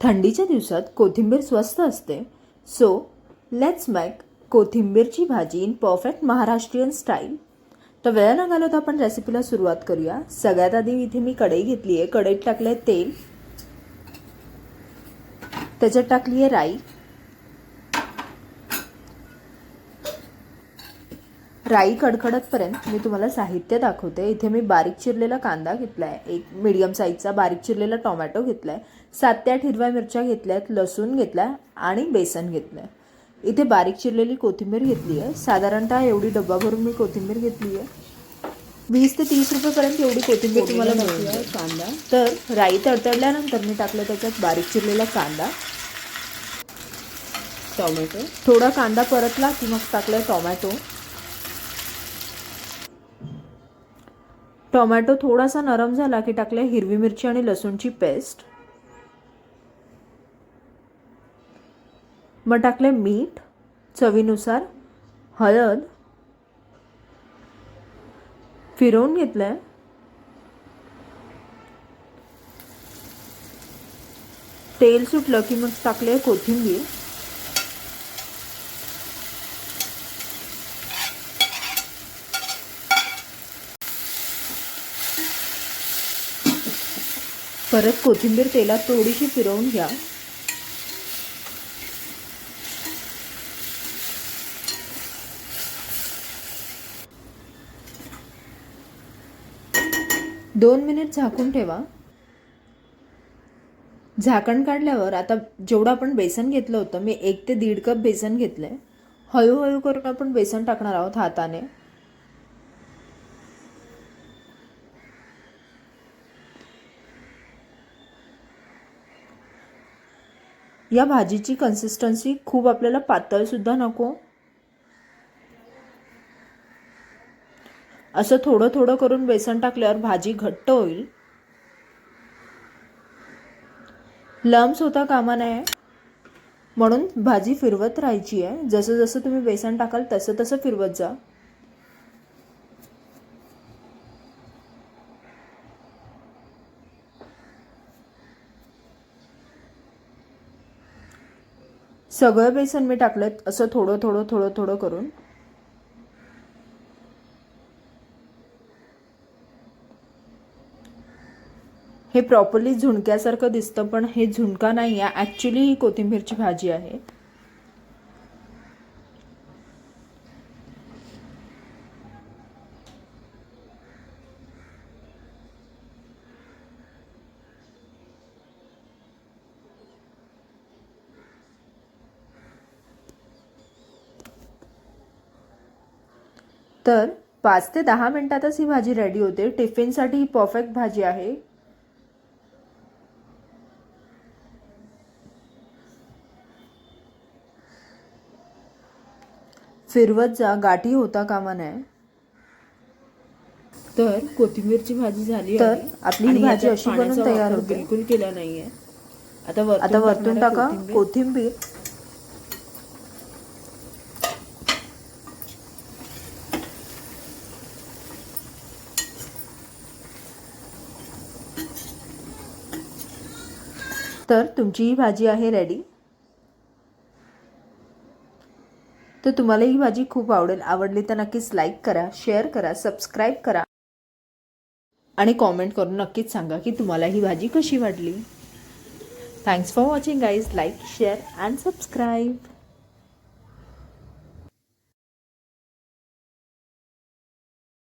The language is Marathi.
थंडीच्या दिवसात कोथिंबीर स्वस्त असते. सो लेट्स मेक कोथिंबीरची भाजी इन परफेक्ट महाराष्ट्रीयन स्टाईल तर वेळ न तर आपण रेसिपीला सुरुवात करूया. सगळ्यात आधी इथे मी कढई घेतली आहे कढईत टाकलं आहे तेल. त्याच्यात टाकली आहे राई. राई कडकडतपर्यंत मी तुम्हाला साहित्य दाखवते. इथे मी बारीक चिरलेला कांदा घेतला आहे एक मीडियम साईजचा बारीक चिरलेला टोमॅटो घेतला आहे सात ते आठ हिरव्या मिरच्या घेतल्या आहेत लसूण घेतला आहे आणि बेसन घेतलं आहे इथे बारीक चिरलेली कोथिंबीर घेतली आहे साधारणतः एवढी डब्बा भरून मी कोथिंबीर घेतली आहे वीस ते तीस रुपयेपर्यंत एवढी कोथिंबीर तुम्हाला मिळते कांदा. तर राई तडतडल्यानंतर मी टाकलं त्याच्यात बारीक चिरलेला कांदा. टोमॅटो. थोडा कांदा परतला की मग टाकलं टोमॅटो. टोमॅटो थोडासा नरम झाला की टाकले हिरवी मिरची आणि लसूणची पेस्ट. मग टाकले मीठ चवीनुसार हळद. फिरवून घेतलंय. तेल सुटलं की मग टाकले कोथिंबीर. परत कोथिंबीर तेलात थोडीशी फिरवून घ्या. दोन मिनिट झाकून ठेवा. झाकण काढल्यावर आता जेवढं आपण बेसन घेतलं होतं मी एक ते दीड कप बेसन घेतलंय. हळूहळू करून आपण बेसन टाकणार आहोत हाताने. या भाजीची कन्सिस्टन्सी खूप आपल्याला पातळसुद्धा नको. असं थोडं थोडं करून बेसन टाकल्यावर भाजी घट्ट होईल. लम्स होता कामा नये. म्हणून भाजी फिरवत राहायची आहे. जसं जसं तुम्ही बेसन टाकाल तसं तसं फिरवत जा. सगळं बेसन मी टाकलं असं थोडं थोडं थोडं थोडं करून. हे प्रॉपरली झुणक्यासारखं दिसतं पण हे झुणका नाही आहे ॲक्च्युली ही कोथिंबीरची भाजी आहे. तर पाच ते दहा मिनिटातच ही भाजी रेडी होते टिफिनसाठी ही परफेक्ट भाजी आहे फिरवत जा गाठी होता कामा नये तर कोथिंबीरची भाजी झाली तर. आपली ही भाजी अशी पाण्याचा तयार होते. बिलकुल केला नाहीये आता वरतून आता वरतून टाका. कोथिंबीर तर तुमची ही भाजी आहे रेडी तर तुम्हाला ही भाजी खूप आवडेल. आवडली तर नक्कीच लाईक करा शेअर करा सबस्क्राईब करा. आणि कॉमेंट करून नक्कीच सांगा की तुम्हाला ही भाजी कशी वाटली. Thanks for watching guys like share and subscribe